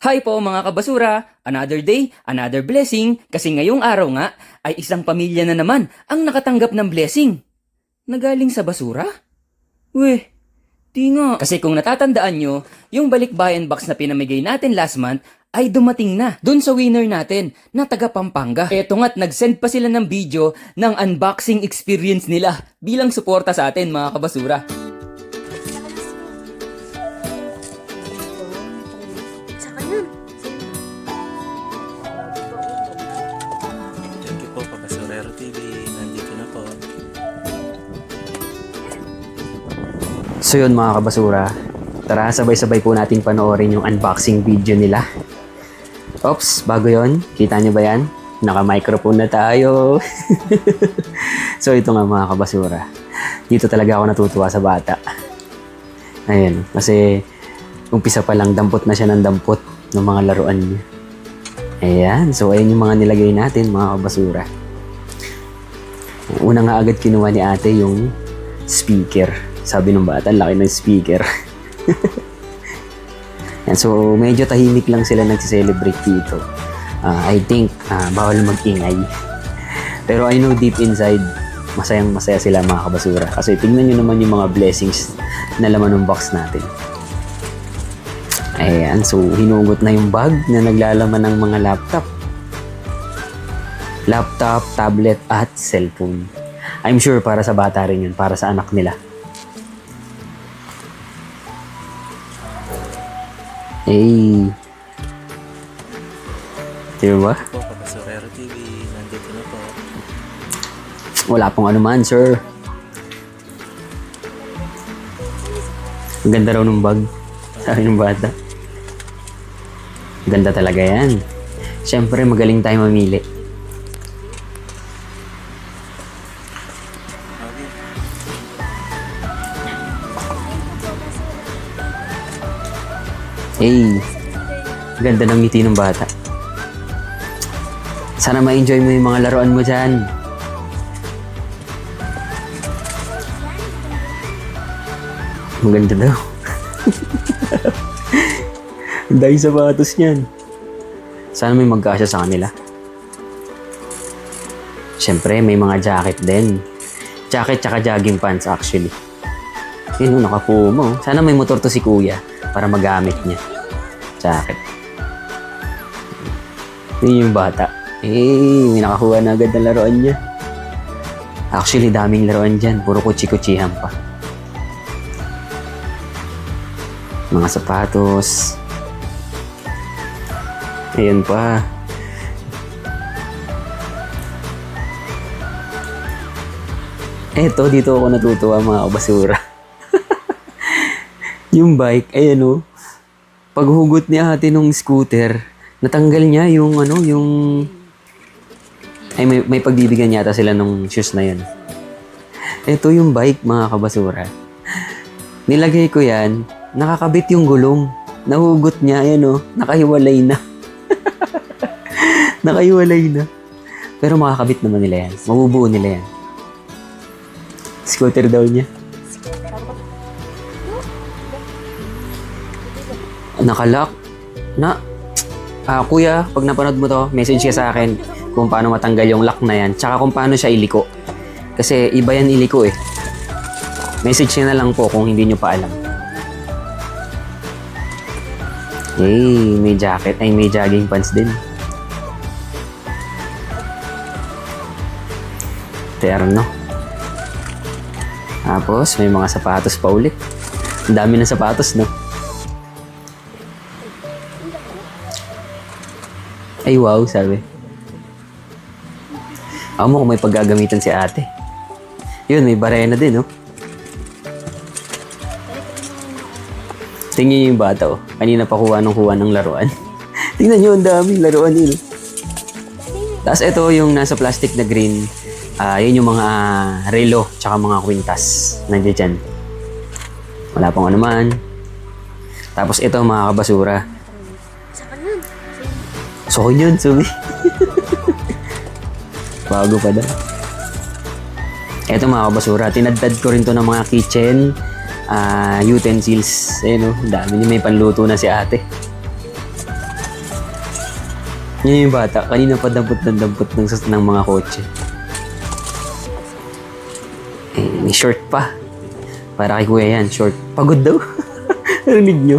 Hi po mga kabasura! Another day, another blessing kasi ngayong araw nga ay isang pamilya na naman ang nakatanggap ng blessing. Nagaling sa basura? Weh, di nga. Kasi kung natatandaan nyo, yung balikbayan box na pinamigay natin last month ay dumating na dun sa winner natin na taga Pampanga. Eto nga't nag-send pa sila ng video ng unboxing experience nila bilang suporta sa atin mga kabasura. So yun mga kabasura, tara sabay-sabay po nating panoorin yung unboxing video nila. Oops, bago yon kita nyo ba yan? Naka-microphone na tayo. so ito nga mga kabasura, dito talaga ako natutuwa sa bata. Ayan, kasi umpisa pa lang dampot na siya ng dampot ng mga laruan niya. Ayan, so ayan yung mga nilagay natin mga kabasura. Una nga agad kinuha ni ate yung speaker. Sabi ng bata, laki ng speaker. Yan, so, medyo tahimik lang sila nagsi-celebrate dito. Ah, I think, ah, bawal mag-ingay. Pero I know deep inside, masayang masaya sila mga kabasura. Kasi tingnan nyo naman yung mga blessings na laman ng box natin. Ayan, so hinugot na yung bag na naglalaman ng mga laptop. Laptop, tablet, at cellphone. I'm sure para sa bata rin yun, para sa anak nila. Eh. Di ba? Po, Papasorero TV. Nandito na po. Wala pong anuman, sir. Ang ganda raw ng bag. Sabi ng bata. Ganda talaga yan. Siyempre, magaling tayo mamili. Hey, ganda ng ngiti ng bata. Sana ma-enjoy mo yung mga laruan mo dyan. Maganda daw. Ang dahil sapatos niyan. Sana may magkasya sa kanila. Siyempre, may mga jacket din. Jacket tsaka jogging pants actually. Yun, nakapumo. Sana may motor to si kuya para magamit niya. Jacket. Yun yung bata. Eh, may nakakuha na agad ng laruan niya. Actually, daming laruan dyan. Puro kutsi-kutsihan pa. Mga sapatos. Ayan pa. Eto, dito ako natutuwa mga kabasura. yung bike, ayan o. Paghugot ni ate nung scooter, natanggal niya yung ano, yung... Ay, may, may pagbibigyan yata sila nung shoes na yun. Ito yung bike, mga kabasura. Nilagay ko yan, nakakabit yung gulong. Nahugot niya, ayan o, nakahiwalay na. nakahiwalay na. Pero makakabit naman nila yan. Mabubuo nila yan. Scooter daw niya. Nakalock. Na, ah, kuya, pag napanood mo to, message ka sa akin kung paano matanggal yung lock na yan, tsaka kung paano siya iliko. Kasi iba yan iliko eh. Message niya na lang po kung hindi nyo pa alam. Hey, may jacket. Ay, may jogging pants din. Terno. Tapos, may mga sapatos pa ulit. Ang dami ng sapatos, no? Ay, wow, sabi. Ako mo kung may paggagamitan si ate. Yun, may barena din, no? Tingnan niyo yung bata, oh. Kanina pa kuha ng kuha ng laruan. Tingnan niyo, ang daming laruan yun. Tapos ito yung nasa plastic na green. Ah, yun yung mga relo, tsaka mga kwintas. Nandiyan dyan. Wala pong anuman. Tapos ito, mga kabasura. So, yun, sumi. Bago pa daw. Eto mga kabasura, tinadtad ko rin to ng mga kitchen ah, utensils. Ayun oh, dami niya may panluto na si ate. Yun yung bata. Kanina pa dampot na dampot ng, ng mga kotse. Eh, short pa. Para kay kuya yan, short. Pagod daw. Narinig nyo?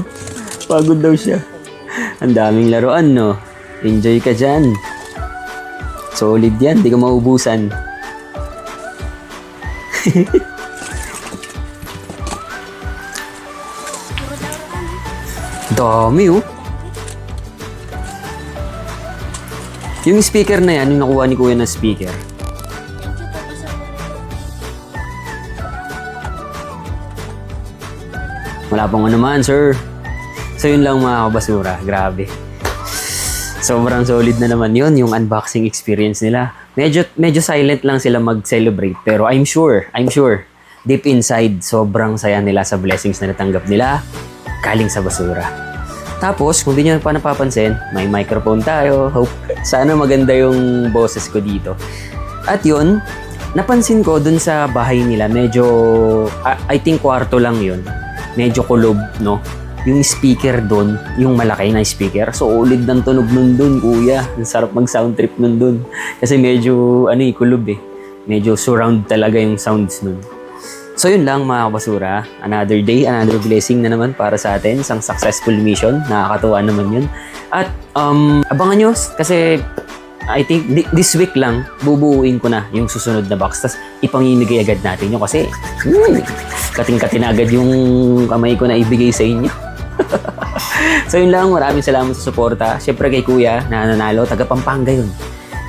Pagod daw siya. Ang daming laruan, no? Enjoy ka dyan. Solid yan, di ka maubusan. Dami, oh. Yung speaker na yan, yung nakuha ni kuya ng speaker. Wala pong ano man, sir. So yun lang mga kabasura. Grabe. Sobrang solid na naman yun, yung unboxing experience nila. Medyo, medyo silent lang sila mag-celebrate. Pero I'm sure, I'm sure, deep inside, sobrang saya nila sa blessings na natanggap nila galing sa basura. Tapos, kung di nyo pa napapansin, may microphone tayo. Hope, sana maganda yung boses ko dito. At yun, napansin ko dun sa bahay nila, medyo, I, I think kwarto lang yun. Medyo kulob, no? Yung speaker dun, yung malaki na speaker, so ulid ng tunog nun dun, kuya. Ang sarap mag-sound trip nun dun. Kasi medyo, ano eh, kulob eh. Medyo surround talaga yung sounds nun. So yun lang mga kabasura. Another day, another blessing na naman para sa atin. Isang successful mission. Nakakatuwa naman yun. At um, abangan nyo kasi I think thi- this week lang bubuuin ko na yung susunod na box. Tapos ipamimigay agad natin yun kasi hmm, kating-kating agad yung kamay ko na ibigay sa inyo. so yun lang, maraming salamat sa suporta. Siyempre kay Kuya na nanalo, taga Pampanga yun.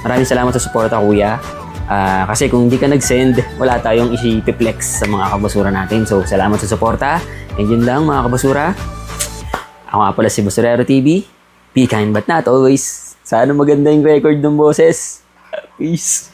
Maraming salamat sa suporta Kuya. Ah, kasi kung hindi ka nag-send, wala tayong isi-flex sa mga kabasura natin. So, salamat sa suporta. And yun lang mga kabasura. Ako nga pala si Basurero TV. Be kind but not always. Sana maganda yung record ng boses. Peace.